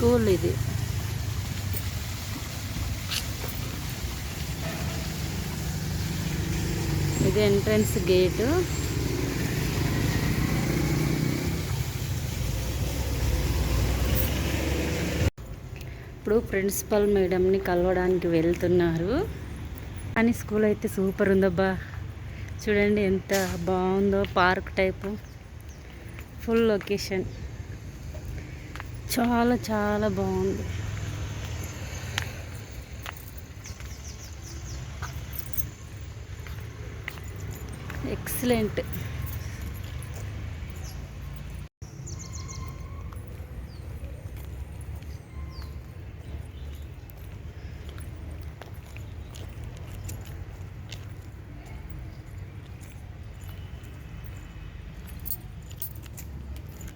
School ఇది. ఇది entrance gate. ఇప్పుడు ప్రిన్సిపల్ మేడంని కలవడానికి వెళ్తున్నారు. కానీ స్కూల్ అయితే సూపర్ ఉందబ్బా. చూడండి ఎంత బాగుందో పార్క్ టైపు. Full location. చాలా చాలా బాగుంది. ఎక్సలెంట్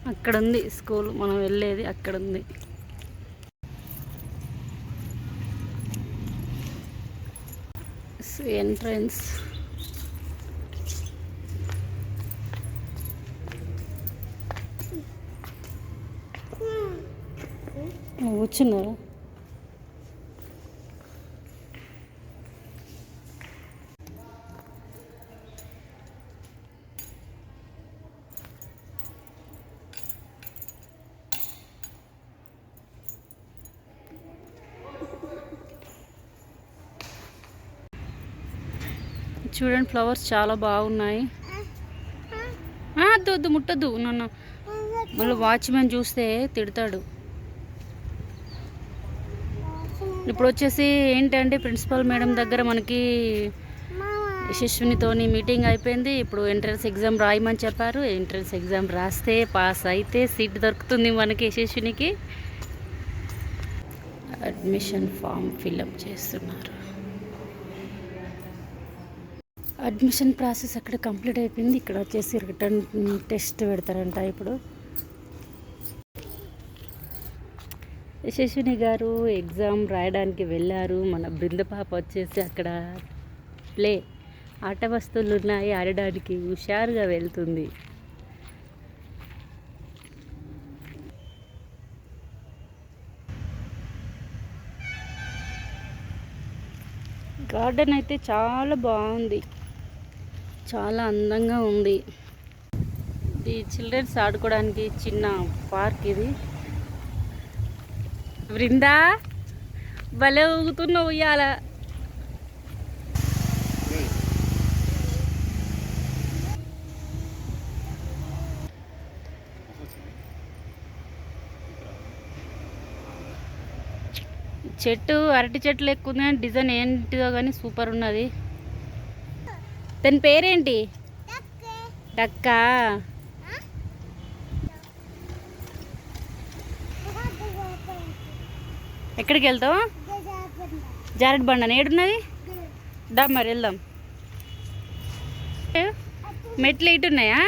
అక్కడ ఉంది స్కూల్ మనం వెళ్ళేది అక్కడ ఉంది ఎంట్రన్స్ కూర్చున్నారా చూడండి ఫ్లవర్స్ చాలా బాగున్నాయి. వద్దు వద్దు ముట్టద్దు నన్ను మళ్ళీ వాచ్మెన్ చూస్తే తిడతాడు. ఇప్పుడు వచ్చేసి ఏంటంటే ప్రిన్సిపల్ మేడం దగ్గర మనకి యశస్వినితోని మీటింగ్ అయిపోయింది. ఇప్పుడు ఎంట్రన్స్ ఎగ్జామ్ రాయమని చెప్పారు. ఎంట్రన్స్ ఎగ్జామ్ రాస్తే పాస్ అయితే సీట్ దొరుకుతుంది మనకి యశస్వినికి అడ్మిషన్ ఫామ్ ఫిల్అప్ చేస్తున్నారు. అడ్మిషన్ ప్రాసెస్ అక్కడ కంప్లీట్ అయిపోయింది. ఇక్కడ వచ్చేసి రిటర్న్ టెస్ట్ పెడతారంట ఇప్పుడు. యశస్విని గారు ఎగ్జామ్ రాయడానికి వెళ్ళారు. మన బృంద పాప వచ్చేసి అక్కడ ప్లే. ఆట వస్తువులు ఉన్నాయి ఆడడానికి. హుషారుగా వెళ్తుంది. గార్డెన్ అయితే చాలా బాగుంది. చాలా అందంగా ఉంది. ఇది చిల్డ్రన్స్ ఆడుకోవడానికి చిన్న పార్క్ ఇది. బృందా భలే ఊగుతున్నావు ఉయ్యాల చెట్టు అరటి చెట్లు ఎక్కువ కానీ డిజైన్ ఏంటిదో కానీ సూపర్ ఉన్నది. దాని పేరేంటి? డక్కా. ఎక్కడికి వెళ్తావు? జారెడ్ బండ ఏడున్నది? దా మరి వెళ్దాం. మెట్లు ఇటు ఉన్నాయా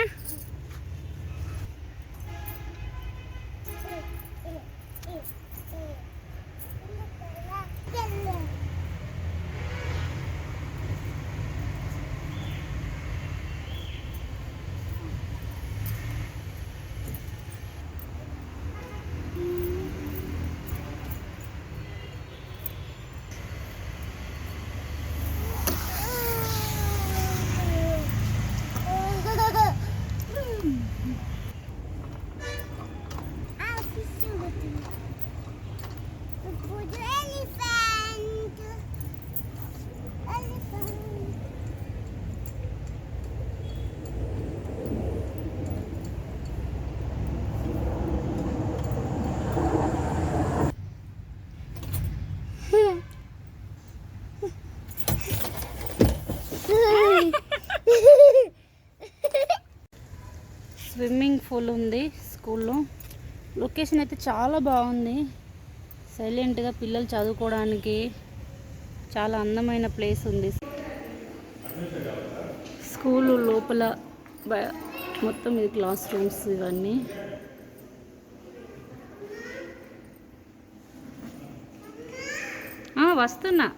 స్కూల్ ఉంది స్కూల్లో. లొకేషన్ అయితే చాలా బాగుంది. సైలెంట్గా పిల్లలు చదువుకోవడానికి చాలా అందమైన ప్లేస్ ఉంది. స్కూల్ లోపల మొత్తం ఇది క్లాస్ రూమ్స్ ఇవన్నీ. వస్తున్నా.